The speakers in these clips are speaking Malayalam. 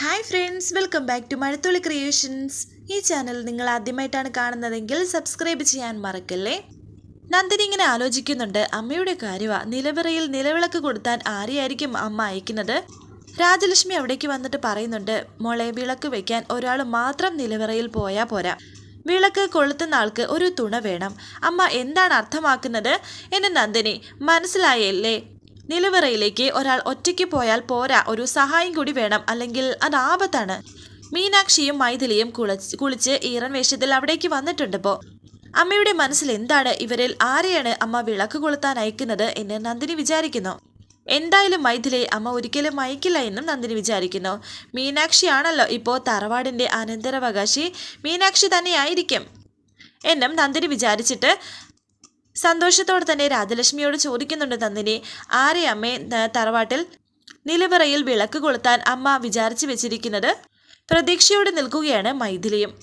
Hi friends welcome back to Mazhathulli creations ഈ ചാനൽ നിങ്ങൾ ആദ്യമായിട്ടാണ് കാണുന്നതെങ്കിൽ സബ്സ്ക്രൈബ് ചെയ്യാൻ മറക്കല്ലേ? നന്ദിനി ഇങ്ങനെ ആലോചിക്കുന്നുണ്ട് അമ്മയുടെ കാര്യമാണ് നിലവറയിൽ നിലവിളക്ക് കൊടുത്താൻ ആരെയായിരിക്കും അമ്മ അയക്കുന്നത്? രാജലക്ഷ്മി അവിടേക്ക് വന്നിട്ട് പറയുന്നുണ്ട് മോളെ വിളക്ക് വെക്കാൻ ഒരാൾ മാത്രം നിലവറയിൽ പോയാൽ പോരാ. വിളക്ക് കൊളുത്തുന്ന ആൾക്ക് ഒരു തുണ വേണം. അമ്മ എന്താണ് അർത്ഥമാക്കുന്നത്? എന്ന് നന്ദിനി മനസ്സിലായല്ലേ? നിലവറയിലേക്ക് ഒരാൾ ഒറ്റയ്ക്ക് പോയാൽ പോരാ ഒരു സഹായം കൂടി വേണം. അല്ലെങ്കിൽ അത് ആപത്താണ്. മീനാക്ഷിയും മൈഥിലിയും കുളിച്ച് കുളിച്ച് ഈറൻ വേഷത്തിൽ അവിടേക്ക് വന്നിട്ടുണ്ടപ്പോൾ അമ്മയുടെ മനസ്സിൽ എന്താണ്? ഇവരിൽ ആരെയാണ് അമ്മ വിളക്ക് കൊളുത്താൻ അയക്കുന്നത് എന്ന് നന്ദിനി വിചാരിക്കുന്നു. എന്തായാലും മൈഥിലെ അമ്മ ഒരിക്കലും അയക്കില്ല എന്നും നന്ദിനി വിചാരിക്കുന്നു. മീനാക്ഷിയാണല്ലോ ഇപ്പോൾ തറവാടിന്റെ അനന്തരാവകാശി. മീനാക്ഷി തന്നെയായിരിക്കും. എന്നും നന്ദിനി വിചാരിച്ചിട്ട് സന്തോഷത്തോടെ തന്നെ രാജലക്ഷ്മിയോട് ചോദിക്കുന്നുണ്ട് നന്ദിനി. ആരെ അമ്മേ തറവാട്ടിൽ നിലവറയിൽ വിളക്ക് കൊളുത്താൻ അമ്മ വിചാരിച്ചു വെച്ചിരിക്കുന്നത്? പ്രതീക്ഷയോടെ നിൽക്കുകയാണ് മൈഥിലിയും.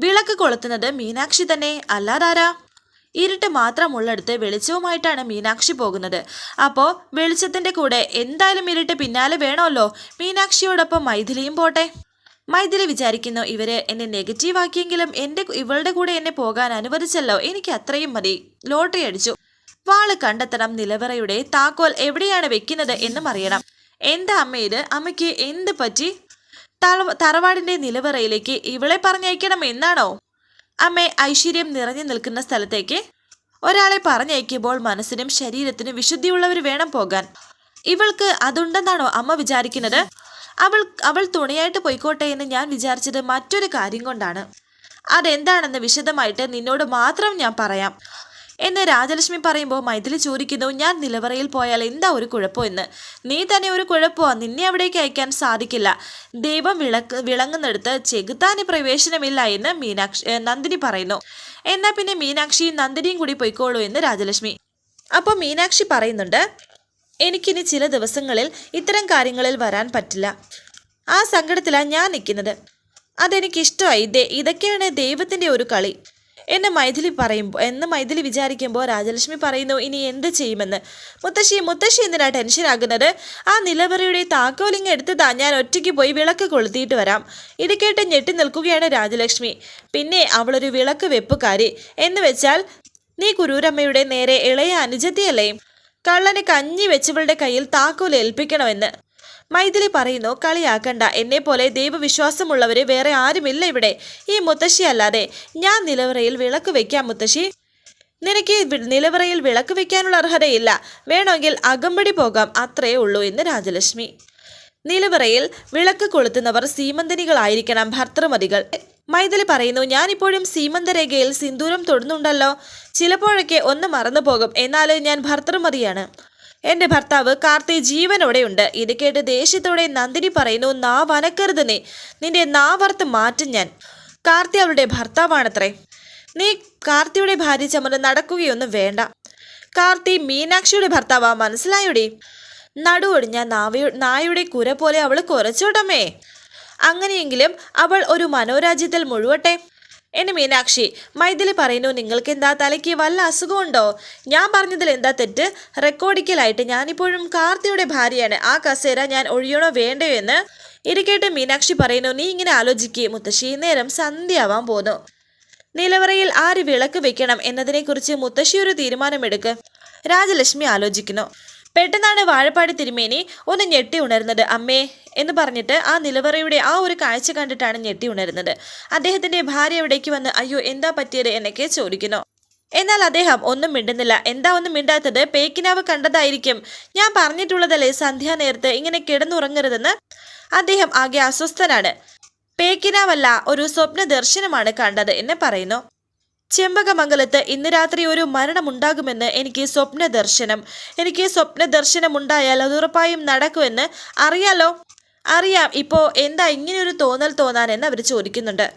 വിളക്ക് കൊളുത്തുന്നത് മീനാക്ഷി തന്നെ അല്ലാതാരാ? ഇരുട്ട് മാത്രമുള്ളിടത്ത് വെളിച്ചവുമായിട്ടാണ് മീനാക്ഷി പോകുന്നത്. അപ്പോൾ വെളിച്ചത്തിന്റെ കൂടെ എന്തായാലും ഇരുട്ട് പിന്നാലെ വേണമല്ലോ? മീനാക്ഷിയോടൊപ്പം മൈഥിലിയും പോട്ടെ. മൈഥിലി വിചാരിക്കുന്നു ഇവർ എന്നെ നെഗറ്റീവ് ആക്കിയെങ്കിലും എന്റെ ഇവളുടെ കൂടെ എന്നെ പോകാൻ അനുവദിച്ചല്ലോ. എനിക്ക് അത്രയും മതി. ലോട്ടറി അടിച്ചു. വാൾ കണ്ടെത്തണം. നിലവറയുടെ താക്കോൽ എവിടെയാണ് വെക്കുന്നത് എന്നും അറിയണം. എന്താ അമ്മ ഇത്? അമ്മയ്ക്ക് എന്ത് പറ്റി? തറ- തറവാടിന്റെ നിലവറയിലേക്ക് ഇവളെ പറഞ്ഞയക്കണം എന്നാണോ? അമ്മേ ഐശ്വര്യം നിറഞ്ഞു നിൽക്കുന്ന സ്ഥലത്തേക്ക് ഒരാളെ പറഞ്ഞയക്കുമ്പോൾ മനസ്സിനും ശരീരത്തിനും വിശുദ്ധിയുള്ളവർ വേണം പോകാൻ. ഇവൾക്ക് അതുണ്ടെന്നാണോ അമ്മ വിചാരിക്കുന്നത്? അവൾ അവൾ തുണയായിട്ട് പോയിക്കോട്ടെ എന്ന് ഞാൻ വിചാരിച്ചത് മറ്റൊരു കാര്യം കൊണ്ടാണ്. അതെന്താണെന്ന് വിശദമായിട്ട് നിന്നോട് മാത്രം ഞാൻ പറയാം. എന്ന് രാജലക്ഷ്മി പറയുമ്പോൾ മൈഥിലി ചോദിക്കുന്നു ഞാൻ നിലവറയിൽ പോയാൽ എന്താ ഒരു കുഴപ്പം എന്ന്? നീ തന്നെ ഒരു കുഴപ്പമോ. നിന്നെ അവിടേക്ക് അയക്കാൻ സാധിക്കില്ല. ദൈവം വിളക്ക് വിളങ്ങുന്നിടത്ത് ചെകുത്താന് പ്രവേശനമില്ല എന്ന് മീനാക്ഷി നന്ദിനി പറയുന്നു. എന്നാൽ പിന്നെ മീനാക്ഷിയും നന്ദിനിയും കൂടി പോയിക്കോളൂ എന്ന് രാജലക്ഷ്മി. അപ്പോൾ മീനാക്ഷി പറയുന്നുണ്ട് എനിക്കിനി ചില ദിവസങ്ങളിൽ ഇത്തരം കാര്യങ്ങളിൽ വരാൻ പറ്റില്ല. ആ സങ്കടത്തിലാണ് ഞാൻ നിൽക്കുന്നത്. അതെനിക്കിഷ്ടമായി. ഇതൊക്കെയാണ് ദൈവത്തിന്റെ ഒരു കളി. എന്ന് മൈഥിലി പറയുമ്പോൾ എന്ന് മൈഥിലി വിചാരിക്കുമ്പോൾ രാജലക്ഷ്മി പറയുന്നു ഇനി എന്ത് ചെയ്യുമെന്ന്? മുത്തശ്ശി മുത്തശ്ശി ടെൻഷൻ ആകുന്നത്? ആ നിലവറയുടെ താക്കോലിങ് എടുത്തതാ ഞാൻ ഒറ്റയ്ക്ക് പോയി വിളക്ക് കൊളുത്തിയിട്ട് വരാം. ഇത് കേട്ട് ഞെട്ടി നിൽക്കുകയാണ് രാജലക്ഷ്മി. പിന്നെ അവളൊരു വിളക്ക് വെപ്പുകാരി. എന്ന് വെച്ചാൽ നീ കുരൂരമ്മയുടെ നേരെ ഇളയ അനുജത്തിയല്ലേ? കള്ളനെ കഞ്ഞി വെച്ചവളുടെ കയ്യിൽ താക്കോൽ ഏൽപ്പിക്കണമെന്ന്. മൈഥിലി പറയുന്നു കളിയാക്കണ്ട. എന്നെ പോലെ ദൈവവിശ്വാസമുള്ളവര് വേറെ ആരുമില്ല ഇവിടെ. ഈ മുത്തശ്ശി അല്ലാതെ ഞാൻ നിലവറയിൽ വിളക്ക് വെക്കാം മുത്തശ്ശി. നിനക്ക് നിലവറയിൽ വിളക്ക് വെക്കാനുള്ള അർഹതയില്ല. വേണമെങ്കിൽ അകമ്പടി പോകാം. അത്രേ ഉള്ളൂ എന്ന് രാജലക്ഷ്മി. നിലവറയിൽ വിളക്ക് കൊളുത്തുന്നവർ സീമന്തനികളായിരിക്കണം ഭർത്തൃമതികൾ. മൈഥിലി പറയുന്നു ഞാനിപ്പോഴും സീമന്തരേഖയിൽ സിന്ദൂരം തൊടുന്നുണ്ടല്ലോ. ചിലപ്പോഴൊക്കെ ഒന്ന് മറന്നു പോകും. എന്നാലും ഞാൻ ഭർത്തൃമതിയാണ്. എന്റെ ഭർത്താവ് കാർത്തി ജീവനോടെയുണ്ട്. ഇത് കേട്ട് ദേഷ്യത്തോടെ നന്ദിനി പറയുന്നു നാ വനക്കരുത് നീ. നിന്റെ നാവർത്ത് മാറ്റും ഞാൻ. കാർത്തി അവളുടെ ഭർത്താവാണത്രേ. നീ കാർത്തിയുടെ ഭാര്യ ചമന്ന് നടക്കുകയൊന്നും വേണ്ട. കാർത്തി മീനാക്ഷിയുടെ ഭർത്താവാ മനസ്സിലായോടി? നടുവൊടിഞ്ഞ നാവയ നായുടെ കുര പോലെ അവൾ കുറച്ചോട്ടമ്മേ അങ്ങനെയെങ്കിലും അവൾ ഒരു മനോരാജ്യത്തിൽ മുഴുവട്ടെ. എന്നെ മീനാക്ഷി മൈഥിലി പറയുന്നു നിങ്ങൾക്ക് എന്താ തലയ്ക്ക് വല്ല അസുഖമുണ്ടോ? ഞാൻ പറഞ്ഞതിൽ എന്താ തെറ്റ്? റെക്കോർഡിക്കലായിട്ട് ഞാനിപ്പോഴും കാർത്തിയുടെ ഭാര്യയാണ്. ആ കസേര ഞാൻ ഒഴിയണോ വേണ്ടയോ എന്ന് ഇരിക്കേട്ട് മീനാക്ഷി പറയുന്നു നീ ഇങ്ങനെ ആലോചിക്കുക മുത്തശ്ശി നേരം സന്ധ്യയാവാൻ പോന്നു. നിലവറയിൽ ആര് വിളക്ക് വെക്കണം എന്നതിനെക്കുറിച്ച് മുത്തശ്ശി ഒരു തീരുമാനമെടുക്ക്. രാജലക്ഷ്മി ആലോചിക്കുന്നു. പെട്ടെന്നാണ് വാഴപ്പാടി തിരുമേനി ഒന്ന് ഞെട്ടി ഉണർന്നത്. അമ്മേ എന്ന് പറഞ്ഞിട്ട് ആ നിലവറയുടെ ആ ഒരു കാഴ്ച കണ്ടിട്ടാണ് ഞെട്ടി ഉണരുന്നത്. അദ്ദേഹത്തിന്റെ ഭാര്യ എവിടേക്ക് വന്ന് അയ്യോ എന്താ പറ്റിയത്? എന്നൊക്കെ ചോദിക്കുന്നു. എന്നാൽ അദ്ദേഹം ഒന്നും മിണ്ടുന്നില്ല. എന്താ ഒന്നും മിണ്ടാത്തത്? പേക്കിനാവ് കണ്ടതായിരിക്കും. ഞാൻ പറഞ്ഞിട്ടുള്ളതല്ലേ സന്ധ്യാ നേരത്ത് ഇങ്ങനെ കിടന്നുറങ്ങരുതെന്ന്? അദ്ദേഹം ആകെ അസ്വസ്ഥനാണ്. പേക്കിനാവല്ല ഒരു സ്വപ്ന ദർശനമാണ് കണ്ടത് എന്ന് പറയുന്നു. ചെമ്പകമംഗലത്ത് ഇന്ന് രാത്രി ഒരു മരണമുണ്ടാകുമെന്ന് എനിക്ക് സ്വപ്ന ദർശനം എനിക്ക് സ്വപ്ന ദർശനമുണ്ടായാൽ അത് ഉറപ്പായും നടക്കുമെന്ന് അറിയാലോ? അറിയാം. ഇപ്പോൾ എന്താ ഇങ്ങനെയൊരു തോന്നൽ തോന്നാനെന്ന് അവർ ചോദിക്കുന്നുണ്ട്.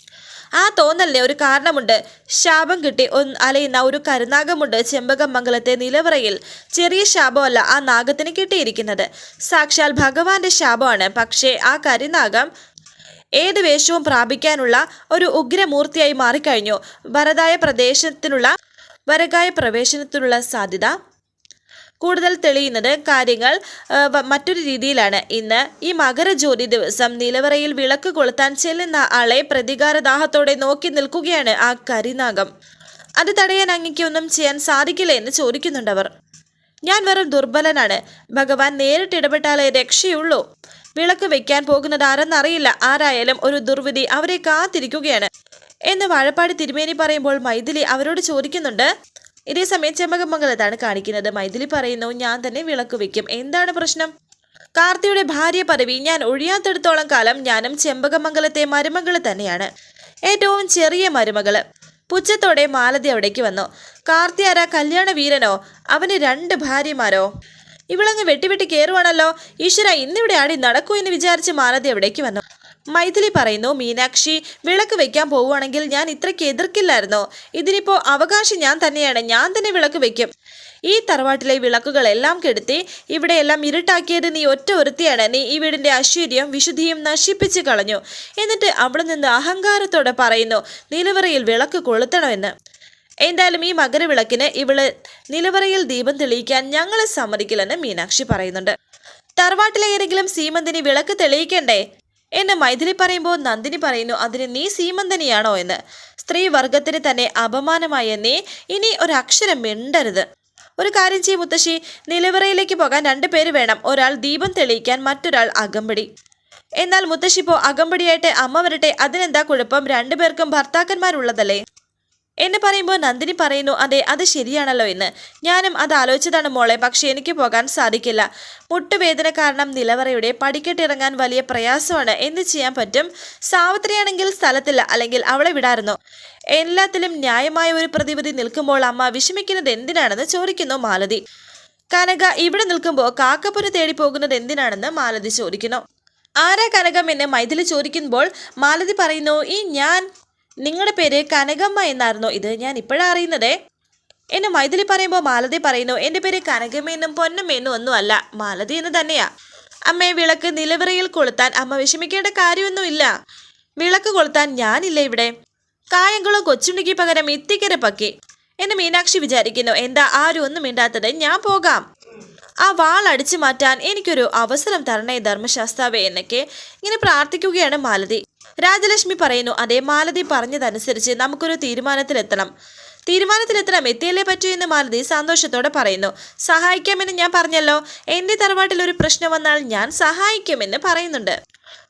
ആ തോന്നലിന് ഒരു കാരണമുണ്ട്. ശാപം കിട്ടി അലയുന്ന ഒരു കരുനാഗമുണ്ട് ചെമ്പകമംഗലത്തെ നിലവറയിൽ. ചെറിയ ശാപമല്ല ആ നാഗത്തിന് കിട്ടിയിരിക്കുന്നത്. സാക്ഷാൽ ഭഗവാന്റെ ശാപമാണ്. പക്ഷേ ആ കരിനാഗം ഏത് വേഷവും പ്രാപിക്കാനുള്ള ഒരു ഉഗ്രമൂർത്തിയായി മാറിക്കഴിഞ്ഞു. വരതായ പ്രദേശത്തിനുള്ള വരകായ പ്രവേശനത്തിനുള്ള സാധ്യത. കൂടുതൽ തെളിയുന്നത് കാര്യങ്ങൾ മറ്റൊരു രീതിയിലാണ്. ഇന്ന് ഈ മകരജ്യോതി ദിവസം നിലവറയിൽ വിളക്ക് കൊളുത്താൻ ചെല്ലുന്ന ആളെ പ്രതികാരദാഹത്തോടെ നോക്കി നിൽക്കുകയാണ് ആ കരിനാഗം. അത് തടയാൻ അങ്ങയ്ക്ക് ചെയ്യാൻ സാധിക്കില്ല എന്ന് ചോദിക്കുന്നുണ്ടവർ. ഞാൻ വെറും ദുർബലനാണ്. ഭഗവാൻ നേരിട്ട് ഇടപെട്ടാലേ രക്ഷയുള്ളൂ. വിളക്ക് വെക്കാൻ പോകുന്നത് ആരെന്നറിയില്ല ആരായാലും ഒരു ദുർവിധി അവരെ കാത്തിരിക്കുകയാണ്. എന്ന് വാഴപ്പാടി തിരുമേനി പറയുമ്പോൾ മൈഥിലി അവരോട് ചോദിക്കുന്നുണ്ട്. ഇതേ സമയം ചെമ്മകമംഗലത്താണ് കാണിക്കുന്നത്. മൈഥിലി പറയുന്നു ഞാൻ തന്നെ വിളക്ക് വെക്കും. എന്താണ് പ്രശ്നം? കാർത്തിയുടെ ഭാര്യ പദവി ഞാൻ ഒഴിയാത്തെടുത്തോളം കാലം ഞാനും ചെമ്പകമംഗലത്തെ മരുമകൾ തന്നെയാണ്. ഏറ്റവും ചെറിയ മരുമകൾ. പുച്ഛത്തോടെ മാലതി അവിടേക്ക് വന്നു. കാർത്തിയാര കല്യാണ വീരനോ? അവന് രണ്ട് ഭാര്യമാരോ? ഇവളങ്ങ് വെട്ടിവെട്ടി കയറുവാണല്ലോ ഈശ്വര ഇന്നിവിടെ ആടി നടക്കൂ എന്ന് വിചാരിച്ച് മാലതി അവിടേക്ക് വന്നു. മൈഥിലി പറയുന്നു മീനാക്ഷി വിളക്ക് വെക്കാൻ പോവുകയാണെങ്കിൽ ഞാൻ ഇത്രയ്ക്ക് എതിർക്കില്ലായിരുന്നു. ഇതിനിപ്പോ അവകാശം ഞാൻ തന്നെയാണ്. ഞാൻ തന്നെ വിളക്ക് വെക്കും. ഈ തറവാട്ടിലെ വിളക്കുകളെല്ലാം കെടുത്തി ഇവിടെയെല്ലാം ഇരുട്ടാക്കിയത് നീ ഒറ്റ ഒരുത്തിയാണ്. നീ ഈ വീടിന്റെ ഐശ്വര്യം വിശുദ്ധിയും നശിപ്പിച്ചു കളഞ്ഞു. എന്നിട്ട് അവിടെ നിന്ന് അഹങ്കാരത്തോടെ പറയുന്നു നിലവറയിൽ വിളക്ക് കൊളുത്തണമെന്ന് എന്തായാലും ഈ മകരവിളക്കിന് ഇവൾ നിലവറയിൽ ദീപം തെളിയിക്കാൻ ഞങ്ങളെ സമ്മതിക്കില്ലെന്ന് മീനാക്ഷി പറയുന്നുണ്ട്. തറവാട്ടിലെ ഏതെങ്കിലും സീമന്തിനി വിളക്ക് തെളിയിക്കണ്ടേ? എന്ന് മൈഥിലി പറയുമ്പോൾ നന്ദിനി പറയുന്നു അതിന് നീ സീമന്തനിയാണോ? എന്ന്. സ്ത്രീ വർഗത്തിന് തന്നെ അപമാനമായ നീ ഇനി ഒരക്ഷരം മിണ്ടരുത്. ഒരു കാര്യം ചെയ്യും മുത്തശ്ശി നിലവറയിലേക്ക് പോകാൻ രണ്ടു പേര് വേണം. ഒരാൾ ദീപം തെളിയിക്കാൻ മറ്റൊരാൾ അകമ്പടി. എന്നാൽ മുത്തശ്ശിപ്പോ അകമ്പടിയായിട്ട് അമ്മ വരട്ടെ. അതിനെന്താ കുഴപ്പം? രണ്ടുപേർക്കും ഭർത്താക്കന്മാരുള്ളതല്ലേ? എന്ന് പറയുമ്പോൾ നന്ദിനി പറയുന്നു അതെ അത് ശരിയാണല്ലോ എന്ന്. ഞാനും അത് ആലോചിച്ചതാണ് മോളെ പക്ഷെ എനിക്ക് പോകാൻ സാധിക്കില്ല. മുട്ടുവേദന കാരണം നിലവറയുടെ പടിക്കെട്ടിറങ്ങാൻ വലിയ പ്രയാസമാണ്. എന്ത് ചെയ്യാൻ പറ്റും? സാവിത്രിയാണെങ്കിൽ സ്ഥലത്തില്ല അല്ലെങ്കിൽ അവളെ വിടായിരുന്നു എല്ലാത്തിലും ന്യായമായ ഒരു പ്രതിവിധി നിൽക്കുമ്പോൾ അമ്മ വിഷമിക്കുന്നത് എന്തിനാണെന്ന് ചോദിക്കുന്നു മാലതി. കനക ഇവിടെ നിൽക്കുമ്പോൾ കാക്കപ്പുര തേടി പോകുന്നത് എന്തിനാണെന്ന് മാലതി ചോദിക്കുന്നു. ആരാ കനകം? എന്ന് മൈഥിലി ചോദിക്കുമ്പോൾ മാലതി പറയുന്നു ഈ ഞാൻ നിങ്ങളുടെ പേര് കനകമ്മ എന്നായിരുന്നു. ഇത് ഞാൻ ഇപ്പോഴാണ് അറിയുന്നതേ. എന്നെ മൈഥിലി പറയുമ്പോൾ മാലതി പറയുന്നു. എന്റെ പേര് കനകമ്മയെന്നും പൊന്നമ്മയെന്നും ഒന്നും അല്ല മാലതി എന്ന് തന്നെയാ. അമ്മയെ വിളക്ക് നിലവറയിൽ കൊളുത്താൻ അമ്മ വിഷമിക്കേണ്ട കാര്യമൊന്നുമില്ല. വിളക്ക് കൊളുത്താൻ ഞാനില്ല ഇവിടെ. കായംകുളം കൊച്ചുണ്ടിക്ക് പകരം ഇത്തിക്കര പക്കി. എന്നെ മീനാക്ഷി വിചാരിക്കുന്നു. എന്താ ആരും ഒന്നും മിണ്ടാത്തത്? ഞാൻ പോകാം. ആ വാൾ അടിച്ചു മാറ്റാൻ എനിക്കൊരു അവസരം തരണേ ധർമ്മശാസ്താവേ എന്നൊക്കെ ഇങ്ങനെ പ്രാർത്ഥിക്കുകയാണ് മാലതി. രാജലക്ഷ്മി പറയുന്നു അതേ മാലതി പറഞ്ഞതനുസരിച്ച് നമുക്കൊരു തീരുമാനത്തിലെത്തണം. തീരുമാനത്തിലെത്തണം. എത്തിയല്ലേ പറ്റൂ എന്ന് മാലതി സന്തോഷത്തോടെ പറയുന്നു. സഹായിക്കാമെന്ന് ഞാൻ പറഞ്ഞല്ലോ. എന്റെ തറവാട്ടിൽ ഒരു പ്രശ്നം വന്നാൽ ഞാൻ സഹായിക്കുമെന്ന് പറയുന്നുണ്ട്.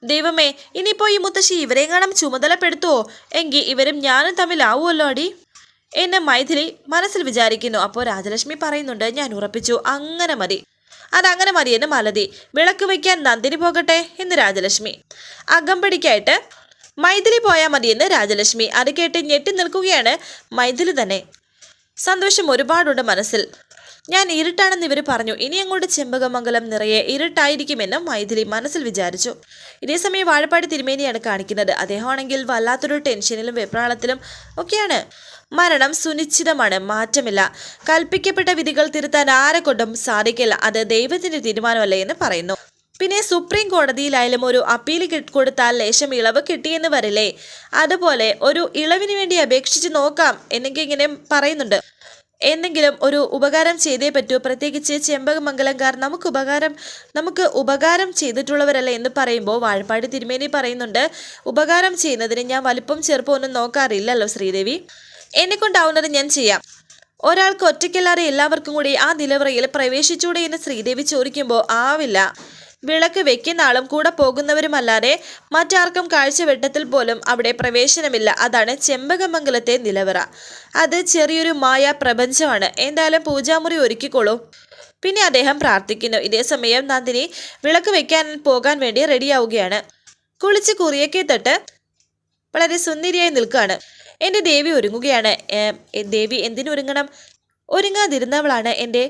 ദൈവമേ ഇനിയിപ്പോ ഈ മുത്തശ്ശി ഇവരെ കാണാൻ ചുമതലപ്പെടുത്തുവോ? എങ്കിൽ ഇവരും ഞാനും തമ്മിലാവുമല്ലോ അടി. എന്ന് മൈഥിലി മനസ്സിൽ വിചാരിക്കുന്നു. അപ്പോൾ രാജലക്ഷ്മി പറയുന്നുണ്ട് ഞാൻ ഉറപ്പിച്ചു. അങ്ങനെ മതി. അതങ്ങനെ മതി എന്ന് മലതി. വിളക്ക് വയ്ക്കാൻ നന്ദിനി പോകട്ടെ? എന്ന് രാജലക്ഷ്മി. അകമ്പടിക്കായിട്ട് മൈഥിലി പോയാൽ മതിയെന്ന് രാജലക്ഷ്മി. അത് കേട്ട് ഞെട്ടി നിൽക്കുകയാണ് മൈഥിലി തന്നെ. സന്തോഷം ഒരുപാടുണ്ട് മനസ്സിൽ. ഞാൻ ഇരുട്ടാണെന്ന് ഇവർ പറഞ്ഞു. ഇനി അങ്ങോട്ട് ചെമ്പകമംഗലം നിറയെ ഇരുട്ടായിരിക്കുമെന്ന് മൈഥിലി മനസ്സിൽ വിചാരിച്ചു. ഇതേസമയം വാഴപ്പാടി തിരുമേനിയാണ് കാണിക്കുന്നത്. അദ്ദേഹമാണെങ്കിൽ വല്ലാത്തൊരു ടെൻഷനിലും വെപ്രാളത്തിലും ഒക്കെയാണ്. മരണം സുനിശ്ചിതമാണ്. മാറ്റമില്ല. കൽപ്പിക്കപ്പെട്ട വിധികൾ തിരുത്താൻ ആരെ കൊണ്ടും സാധിക്കില്ല. അത് ദൈവത്തിന്റെ തീരുമാനമല്ലേ എന്ന് പറയുന്നു. പിന്നെ സുപ്രീം കോടതിയിലായാലും ഒരു അപ്പീൽ കൊടുത്താൽ ലേശം ഇളവ് കിട്ടിയെന്ന് വരില്ലേ? അതുപോലെ ഒരു ഇളവിന് വേണ്ടി അപേക്ഷിച്ച് നോക്കാം. എന്നൊക്കെ ഇങ്ങനെ പറയുന്നുണ്ട്. എന്തെങ്കിലും ഒരു ഉപകാരം ചെയ്തേ പറ്റൂ. പ്രത്യേകിച്ച് ചെമ്പകമംഗലംകാർ നമുക്ക് ഉപകാരം നമുക്ക് ഉപകാരം ചെയ്തിട്ടുള്ളവരല്ല എന്ന് പറയുമ്പോൾ വാഴപ്പാടി തിരുമേനി പറയുന്നുണ്ട് ഉപകാരം ചെയ്യുന്നതിന് ഞാൻ വലിപ്പം ചെറുപ്പം ഒന്നും നോക്കാറില്ലല്ലോ ശ്രീദേവി. എന്നെ കൊണ്ടാവുന്നത് ഞാൻ ചെയ്യാം. ഒരാൾക്ക് ഒറ്റയ്ക്കല്ലാതെ എല്ലാവർക്കും കൂടി ആ നിലവറയിൽ പ്രവേശിച്ചൂടെ എന്ന് ശ്രീദേവി ചോദിക്കുമ്പോൾ ആവില്ല. വിളക്ക് വെക്കുന്ന ആളും കൂടെ പോകുന്നവരുമല്ലാതെ മറ്റാർക്കും കാഴ്ചവെട്ടത്തിൽ പോലും അവിടെ പ്രവേശനമില്ല. അതാണ് ചെമ്പകമംഗലത്തെ നിലവറ. അത് ചെറിയൊരു മായ പ്രപഞ്ചമാണ്. എന്തായാലും പൂജാമുറി ഒരുക്കിക്കോളൂ. പിന്നെ അദ്ദേഹം പ്രാർത്ഥിക്കുന്നു. ഇതേ സമയം നന്ദിനി വിളക്ക് വെക്കാൻ പോകാൻ വേണ്ടി റെഡിയാവുകയാണ്. കുളിച്ച് കുറിയൊക്കെ തൊട്ട് വളരെ സുന്ദരിയായി നിൽക്കുകയാണ്. എന്റെ ദേവി ഒരുങ്ങുകയാണ്. ദേവി എന്തിനൊരുങ്ങണം? ഒരുങ്ങാതിരുന്നവളാണ് എന്റെ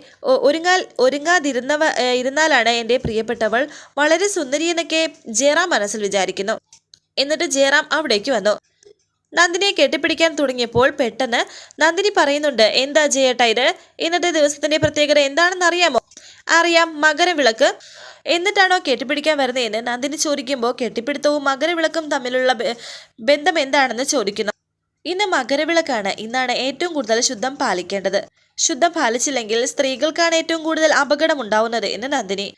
ഒരുങ്ങാൽ ഒരുങ്ങാതിരുന്നവ ഇരുന്നാലാണ് എന്റെ പ്രിയപ്പെട്ടവൾ. വളരെ സുന്ദരി എന്നൊക്കെ ജയറാം മനസ്സിൽ വിചാരിക്കുന്നു. എന്നിട്ട് ജയറാം അവിടേക്ക് വന്നു. നന്ദിനിയെ കെട്ടിപ്പിടിക്കാൻ തുടങ്ങിയപ്പോൾ പെട്ടെന്ന് നന്ദിനി പറയുന്നുണ്ട് എന്താ ജയേട്ടാ ഇത്? ഇന്നത്തെ ദിവസത്തിന്റെ പ്രത്യേകത എന്താണെന്ന് അറിയാമോ? അറിയാം മകരവിളക്ക്. എന്നിട്ടാണോ കെട്ടിപ്പിടിക്കാൻ വരുന്നതെന്ന് നന്ദിനി ചോദിക്കുമ്പോൾ കെട്ടിപ്പിടുത്തവും മകരവിളക്കും തമ്മിലുള്ള ബന്ധം എന്താണെന്ന് ചോദിക്കുന്നു. ഇന്ന് മകരവിളക്കാണ്. ഇന്നാണ് ഏറ്റവും കൂടുതൽ ശുദ്ധം പാലിക്കേണ്ടത്. ശുദ്ധം പാലിച്ചില്ലെങ്കിൽ സ്ത്രീകൾക്കാണ് ഏറ്റവും കൂടുതൽ അപകടം ഉണ്ടാവുന്നത് എന്ന് നന്ദിനി.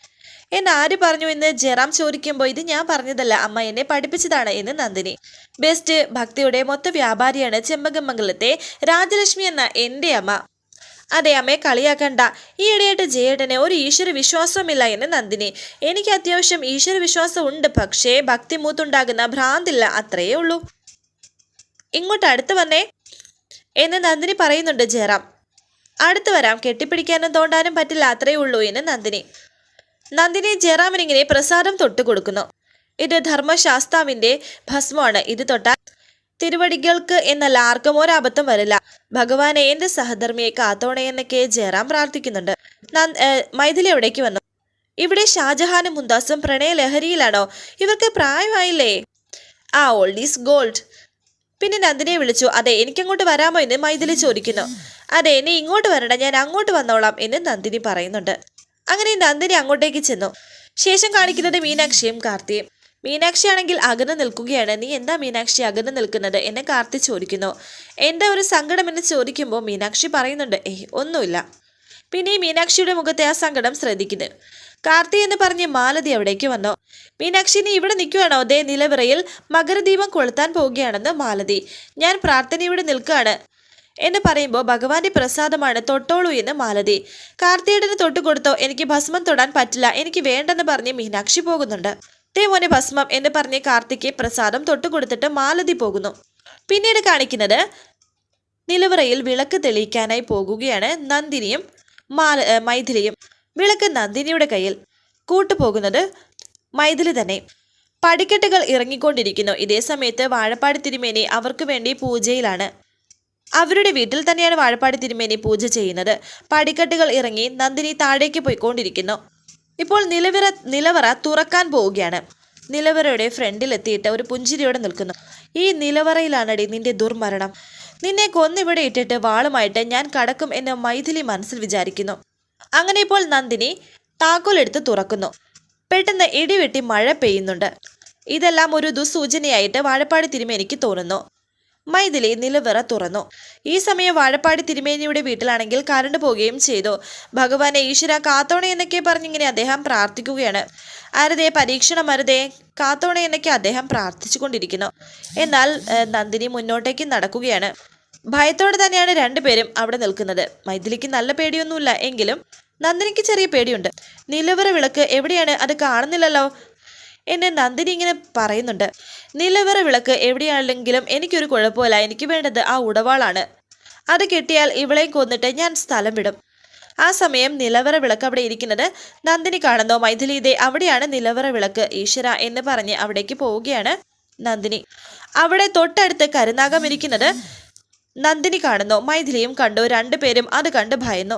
എന്നെ ആര് പറഞ്ഞു എന്ന് ജയറാം ചോദിക്കുമ്പോൾ ഇത് ഞാൻ പറഞ്ഞതല്ല അമ്മ എന്നെ പഠിപ്പിച്ചതാണ് എന്ന് നന്ദിനി. ബെസ്റ്റ് ഭക്തിയുടെ മൊത്ത വ്യാപാരിയാണ് ചെമ്പകമംഗലത്തെ രാജലക്ഷ്മി എന്ന എന്റെ അമ്മ. അതെ അമ്മയെ കളിയാക്കണ്ട. ഈയിടെയായിട്ട് ജയേട്ടന് ഒരു ഈശ്വര വിശ്വാസവുമില്ല എന്ന് നന്ദിനി. എനിക്ക് അത്യാവശ്യം ഈശ്വര വിശ്വാസം ഉണ്ട് പക്ഷേ ഭക്തി മൂത്തുണ്ടാകുന്ന ഭ്രാന്തില്ല അത്രയേ ഉള്ളൂ. ഇങ്ങോട്ട് അടുത്ത് വന്നേ എന്ന് നന്ദിനി പറയുന്നുണ്ട് ജയറാം. അടുത്ത് വരാം. കെട്ടിപ്പിടിക്കാനും തോണ്ടാനും പറ്റില്ല അത്രയേ ഉള്ളൂ എന്ന് നന്ദിനി. നന്ദിനി ജയറാമിനിങ്ങനെ പ്രസാദം തൊട്ടു കൊടുക്കുന്നു. ഇത് ധർമ്മശാസ്താവിന്റെ ഭസ്മമാണ്. ഇത് തൊട്ടാൽ തിരുവടികൾക്ക് എന്നല്ല ആർക്കും ഒരബദ്ധം വരില്ല. ഭഗവാനെ എന്റെ സഹധർമ്മിയെ കാത്തോണേ എന്നൊക്കെ ജയറാം പ്രാർത്ഥിക്കുന്നുണ്ട്. മൈഥിലി എവിടേക്ക് വന്നു? ഇവിടെ ഷാജഹാനും മുന്താസും പ്രണയലഹരിയിലാണോ? ഇവർക്ക് പ്രായമായില്ലേ? ആ ഓൾഡ് ഈസ് ഗോൾഡ്. പിന്നെ നന്ദിനെ വിളിച്ചു അതെ എനിക്കങ്ങോട്ട് വരാമോ? എന്ന് മൈഥിലി ചോദിക്കുന്നു. അതെ നീ ഇങ്ങോട്ട് വരണ്ട ഞാൻ അങ്ങോട്ട് വന്നോളാം എന്ന് നന്ദിനി പറയുന്നുണ്ട്. അങ്ങനെ നന്ദിനി അങ്ങോട്ടേക്ക് ചെന്നു. ശേഷം കാണിക്കുന്നത് മീനാക്ഷിയും കാർത്തിയും. മീനാക്ഷി ആണെങ്കിൽ അകന്ന് നിൽക്കുകയാണ്. നീ എന്താ മീനാക്ഷി അകന്ന് നിൽക്കുന്നത്? എന്നെ കാർത്തി ചോദിക്കുന്നു. എന്താ ഒരു സങ്കടം? എന്ന് ചോദിക്കുമ്പോൾ മീനാക്ഷി പറയുന്നുണ്ട് ഏയ് ഒന്നുമില്ല. പിന്നെ മീനാക്ഷിയുടെ മുഖത്തെ ആ സങ്കടം ശ്രദ്ധിക്കുന്നു. കാർത്തി എന്ന് പറഞ്ഞ് മാലതി അവിടേക്ക് വന്നു. മീനാക്ഷി നീ ഇവിടെ നിൽക്കുകയാണോ അതേ നിലവിറയിൽ മകരദീപം കൊളുത്താൻ പോവുകയാണെന്ന് മാലതി. ഞാൻ പ്രാർത്ഥനയോടെ നിൽക്കുകയാണ് എന്ന് പറയുമ്പോൾ ഭഗവാന്റെ പ്രസാദമാണ് തൊട്ടോളൂ എന്ന് മാലതി. കാർത്തിയേടന് തൊട്ട് കൊടുത്തോ? എനിക്ക് ഭസ്മം തൊടാൻ പറ്റില്ല. എനിക്ക് വേണ്ടെന്ന് പറഞ്ഞ് മീനാക്ഷി പോകുന്നുണ്ട്. തേ മോനെ ഭസ്മം എന്ന് പറഞ്ഞ് കാർത്തിക്ക് പ്രസാദം തൊട്ട് കൊടുത്തിട്ട് മാലതി പോകുന്നു. പിന്നീട് കാണിക്കുന്നത് നിലവറയിൽ വിളക്ക് തെളിയിക്കാനായി പോകുകയാണ് നന്ദിനിയും മാല മൈഥിലിയും. വിളക്ക് നന്ദിനിയുടെ കയ്യിൽ കൂട്ടുപോകുന്നത് മൈഥിലി തന്നെ. പടിക്കെട്ടുകൾ ഇറങ്ങിക്കൊണ്ടിരിക്കുന്നു. ഇതേ സമയത്ത് വാഴപ്പാട് തിരുമേനി അവർക്ക് വേണ്ടി പൂജയിലാണ്. അവരുടെ വീട്ടിൽ തന്നെയാണ് വാഴപ്പാട് തിരുമേനി പൂജ ചെയ്യുന്നത്. പടിക്കെട്ടുകൾ ഇറങ്ങി നന്ദിനി താഴേക്ക് പോയിക്കൊണ്ടിരിക്കുന്നു. ഇപ്പോൾ നിലവിറ നിലവറ തുറക്കാൻ പോവുകയാണ്. നിലവറയുടെ ഫ്രണ്ടിൽ എത്തിയിട്ട് ഒരു പുഞ്ചിരിയോടെ നിൽക്കുന്നു. ഈ നിലവറയിലാണടി നിന്റെ ദുർമരണം. നിന്നെ കൊന്നിവിടെ ഇട്ടിട്ട് വാളുമായിട്ട് ഞാൻ കടക്കും എന്ന് മൈഥിലി മനസ്സിൽ വിചാരിക്കുന്നു. അങ്ങനെ ഇപ്പോൾ നന്ദിനി താക്കോലെടുത്ത് തുറക്കുന്നു. പെട്ടെന്ന് ഇടിവെട്ടി മഴ പെയ്യുന്നുണ്ട്. ഇതെല്ലാം ഒരു ദുസൂചനയായിട്ട് വാഴപ്പാടി തിരുമേനിക്ക് തോന്നുന്നു. മൈഥിലി നിലവിറ തുറന്നു. ഈ സമയം വാഴപ്പാടി തിരുമേനിയുടെ വീട്ടിലാണെങ്കിൽ കരണ്ട് പോവുകയും ചെയ്തു. ഭഗവാനെ ഈശ്വര കാത്തോണെ എന്നൊക്കെ പറഞ്ഞിങ്ങനെ അദ്ദേഹം പ്രാർത്ഥിക്കുകയാണ്. അരുതേ പരീക്ഷണം അരുതേ കാത്തോണെ എന്നൊക്കെ അദ്ദേഹം പ്രാർത്ഥിച്ചുകൊണ്ടിരിക്കുന്നു. എന്നാൽ നന്ദിനി മുന്നോട്ടേക്ക് നടക്കുകയാണ്. ഭയത്തോടെ തന്നെയാണ് രണ്ടുപേരും അവിടെ നിൽക്കുന്നത്. മൈഥിലിക്ക് നല്ല പേടിയൊന്നുമില്ല. എങ്കിലും നന്ദിനിക്ക് ചെറിയ പേടിയുണ്ട്. നിലവറ വിളക്ക് എവിടെയാണ്? അത് കാണുന്നില്ലല്ലോ. എന്നെ നന്ദിനി ഇങ്ങനെ പറയുന്നുണ്ട്. നിലവറ വിളക്ക് എവിടെയാണെങ്കിലും എനിക്കൊരു കുഴപ്പമില്ല. എനിക്ക് വേണ്ടത് ആ ഉടവാളാണ്. അത് കിട്ടിയാൽ ഇവളെയും കൊന്നിട്ട് ഞാൻ സ്ഥലം വിടും. ആ സമയം നിലവറ വിളക്ക് അവിടെ ഇരിക്കുന്നത് നന്ദിനി കാണുന്നു. മൈഥിലി ഇതേ അവിടെയാണ് നിലവറ വിളക്ക്. ഈശ്വര എന്ന് പറഞ്ഞ് അവിടേക്ക് പോവുകയാണ് നന്ദിനി. അവിടെ തൊട്ടടുത്ത് കരുനാഗം ഇരിക്കുന്നത് നന്ദിനി കാണുന്നു. മൈഥിലിയും കണ്ടു. രണ്ടുപേരും അത് കണ്ട് ഭയന്നു.